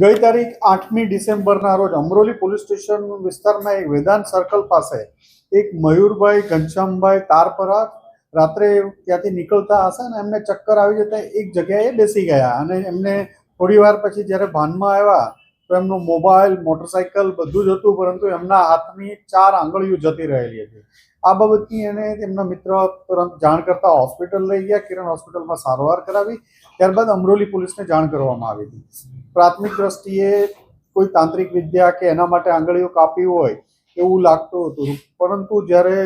ગઈ તારીખ આઠમી ડિસેમ્બરના રોજ અમરોલી પોલીસ સ્ટેશન વિસ્તારમાં એક વેદાંત સર્કલ પાસે એક મયુરભાઈ, ઘનશ્યામભાઈ, તારપરા રાત્રે ત્યાંથી નીકળતા હશે ને એમને ચક્કર આવી જતા એક જગ્યાએ બેસી ગયા અને એમને થોડી વાર પછી જ્યારે ભાનમાં આવ્યા તો એમનો મોબાઈલ, મોટરસાઇકલ બધું જ હતું, પરંતુ એમના હાથની ચાર આંગળીઓ જતી રહેલી હતી. આ બાબતની એને તેમના મિત્ર તુરંત જાણ કરતા હોસ્પિટલ લઈ ગયા. કિરણ હોસ્પિટલમાં સારવાર કરાવી. ત્યારબાદ અમરોલી પોલીસને જાણ કરવામાં આવી હતી. પ્રાથમિક દ્રષ્ટિએ કોઈ તાંત્રિક વિદ્યા કે એના માટે આંગળીઓ કાપી હોય એવું લાગતું હતું. પરંતુ જ્યારે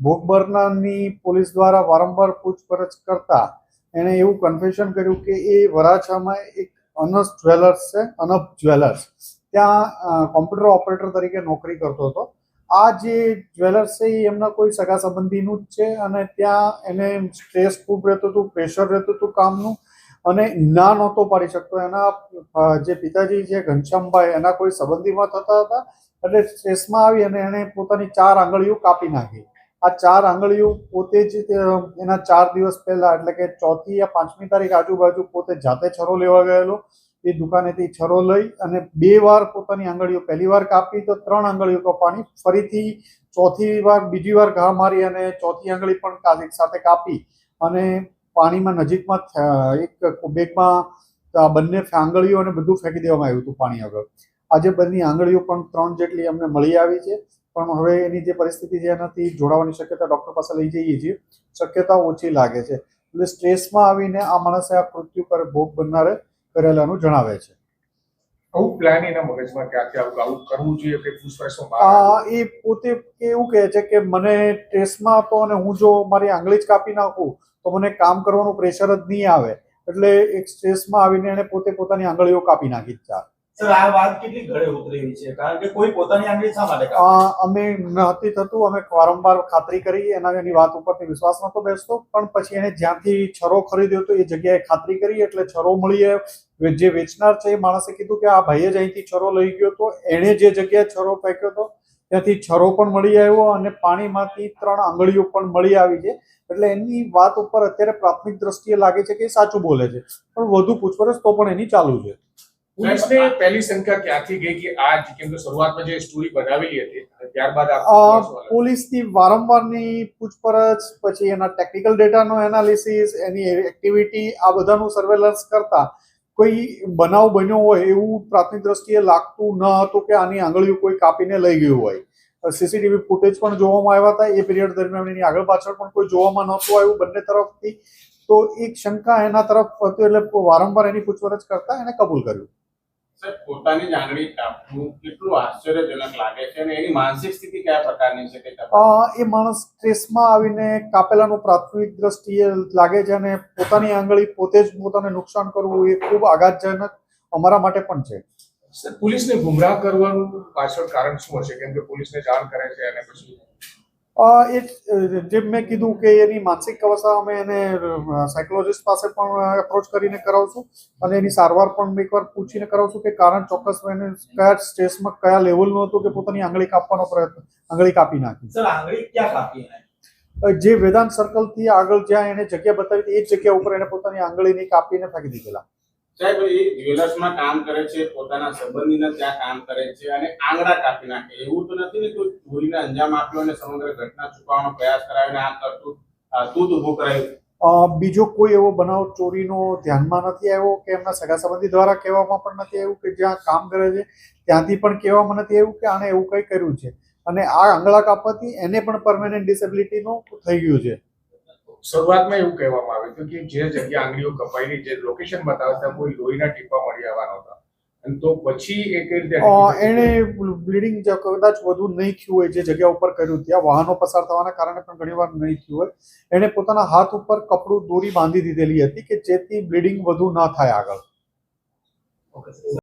ભોગબરનાની પોલીસ દ્વારા વારંવાર પૂછપરછ કરતા એણે એવું કન્ફેશન કર્યું કે એ વરાછામાં એક અનસ જ્વેલર્સ છે અનપ જ્વેલર્સ. ત્યાં કોમ્પ્યુટર ઓપરેટર તરીકે નોકરી કરતો હતો. આ જે જ્વેલર્સ છે, એ એમના કોઈ સગા સંબંધીનું જ છે અને ત્યાં એને સ્ટ્રેસ ખૂબ રહેતું હતું પ્રેશર રહેતું હતું કામનું. અને ના નહોતો પાડી શકતો. એના જે પિતાજી છે, ઘનશ્યામભાઈ, એના કોઈ સંબંધીમાં થતા હતા. એટલે સ્ટ્રેસમાં આવી અને એણે પોતાની ચાર આંગળીઓ કાપી નાખી. આ ચાર આંગળીઓ પોતે જ એના ચાર દિવસ પહેલા, એટલે કે ચોથી યા પાંચમી તારીખ આજુબાજુ પોતે જાતે છરો લેવા ગયેલો. એ દુકાનેથી છરો લઈ અને બે વાર પોતાની આંગળીઓ પહેલી વાર કાપી તો ત્રણ આંગળીઓ કપાણી. ફરીથી ચોથી વાર, બીજી વાર ઘા મારી અને ચોથી આંગળી પણ સાથે કાપી. અને પાણીમાં નજીકમાં એક બેગમાં બંને આંગળીઓ અને બધું ફેંકી દેવામાં આવ્યું હતું પાણી આગળ. આજે બંને આંગળીઓ પણ ત્રણ જેટલી અમને મળી આવી છે. પણ હવે એની જે પરિસ્થિતિ છે એનાથી જોડાવાની શક્યતા ડૉક્ટર પાસે લઈ જઈએ છીએ. શક્યતા ઓછી લાગે છે. એટલે સ્ટ્રેસમાં આવીને આ માણસે આ મૃત્યુ પર ભોગ બનનારે કરેલાનું જણાવે છે. આવું પ્લાન એના મગજમાં ક્યાંથી આવ્યું કે આવું કરવું જોઈએ કે પૂછપરછમાં? એ પોતે એવું કહે છે કે મને ટેસ્ટમાં હતો અને હું જો મારી આંગળી જ કાપી નાખું તો મને કામ કરવાનું પ્રેશર જ નહીં આવે. એટલે એક સ્ટ્રેસમાં આવીને એને પોતે પોતાની આંગળીઓ કાપી નાખી જ ચાર. સર આ વાત કેટલી ઘરે ઉતરેલી છે? કારણ કે કોઈ પોતાની આંગળી શા માટે અમે નહોતી થતું અમે વારંવાર ખાતરી કરી એના એની વાત ઉપરથી વિશ્વાસ નહોતો બેસતો પણ પછી એને જ્યાંથી છરો ખરીદ્યો હતો એ જગ્યાએ ખાતરી કરી એટલે છરો મળી જે વેચનાર છે એ માણસે કીધું કે આ ભાઈએ જ અહીંથી છરો લઈ ગયો હતો એણે જે જગ્યાએ છરો ફેંક્યો હતો ત્યાંથી છરો પણ મળી આવ્યો અને પાણીમાંથી ત્રણ આંગળીઓ પણ મળી આવી છે. એટલે એની વાત ઉપર અત્યારે પ્રાથમિક દ્રષ્ટિએ લાગે છે કે એ સાચું બોલે છે. પણ વધુ પૂછપરછ તો પણ એની ચાલુ છે. પોલીસને પહેલી શંકા ક્યાંથી ગઈ કે આ કેમ કે શરૂઆતમાં જે સ્ટોરી બનાવેલી હતી ત્યારબાદ. પોલીસની વારંવારની પૂછપરછ પછી એના ટેકનિકલ ડેટાનો એનાલિસિસ એની એક્ટિવિટી આ બધાનું સર્વેલન્સ કરતા કોઈ બનાવ બન્યો હોય એવું પ્રાથમિક દ્રષ્ટિએ લાગતું ન હતું કે આની આંગળીઓ કોઈ કાપીને લઈ ગયું હોય. સીસીટીવી ફૂટેજ પણ જોવામાં આવ્યા હતા. એ પીરિયડ દરમિયાન એની આગળ પાછળ પણ કોઈ જોવામાં નહોતું આવ્યું બંને તરફથી. તો એક શંકા એના તરફ હતી એટલે વારંવાર એની પૂછપરછ કરતા એને કબૂલ કર્યું. પોતાની કયા પ્રકારની છે એ માણસ સ્ટ્રેસમાં આવીને કાપેલાનું પ્રાથમિક દ્રષ્ટિએ લાગે છે અને પોતાની આંગળી પોતે જ પોતાને નુકસાન કરવું એ ખૂબ આઘાતજનક અમારા માટે પણ છે. પોલીસને ગુમરાહ કરવાનું પાછળ કારણ શું હશે? કેમ કે પોલીસને જાણ કરે છે અને પછી એ જ, જેમ મેં કીધું કે એની માનસિક અવસ્થા અમે એને સાયકોલોજીસ્ટ પાસે પણ એપ્રોચ કરીને કરાવશું અને એની સારવાર પણ એકવાર પૂછીને કરાવશું કે કારણ ચોક્કસ એને કયા સ્ટેજમાં કયા લેવલનું હતું કે પોતાની આંગળી કાપવાનો પ્રયત્ન આંગળી કાપી નાખી સર આંગળી ક્યાં કાપી? જે વેદાંત સર્કલથી આગળ જ્યાં એને જગ્યા બતાવી એ જ જગ્યા ઉપર એને પોતાની આંગળીની કાપીને ફેંકી દીધેલા સાહેબ, એ જ્વેલર્સમાં કામ કરે છે, પોતાના સંબંધીને ત્યાં કામ કરે છે અને આંગળા કાપી નાખે. એવું તો નથી ચોરીને અંજામ આપ્યો અને સમગ્ર ઘટના છુપાવવાનો પ્રયાસ કરાવ્યો અને આ કરતું તૂત ઊભું કરાયું? બીજો કોઈ એવો બનાવ ચોરીનો ધ્યાનમાં નથી આવ્યો કે એમના સગા સંબંધી દ્વારા કહેવામાં પણ નથી આવ્યું કે જ્યાં કામ કરે છે? ત્યાંથી પણ કહેવામાં નથી આવ્યું કે આણે એવું કંઈ કર્યું છે? અને આ આંગળા કાપવાથી એને પણ પરમેનન્ટ ડિસેબિલિટીનું થઈ ગયું છે. શરૂઆતમાં એવું કહેવામાં આવ્યું હતું કે જે જગ્યા આંગળીઓ કપાયેલી જે લોકેશન બતાવતા કોઈ લોહીના ટીપા મળી આવવાના હતા. અને તો પછી એ કઈ રીતે એને બ્લીડિંગ કદાચ વધુ નહીં થયું હોય જે જગ્યા ઉપર કર્યું ત્યાં વાહનો પસાર થવાના કારણે પણ ઘણીવાર નહીં થયું હોય. એણે પોતાના હાથ ઉપર કપડું દોરી બાંધી દીધેલી હતી કે જેથી બ્લીડિંગ વધુ ના થાય આગળ. Okay sir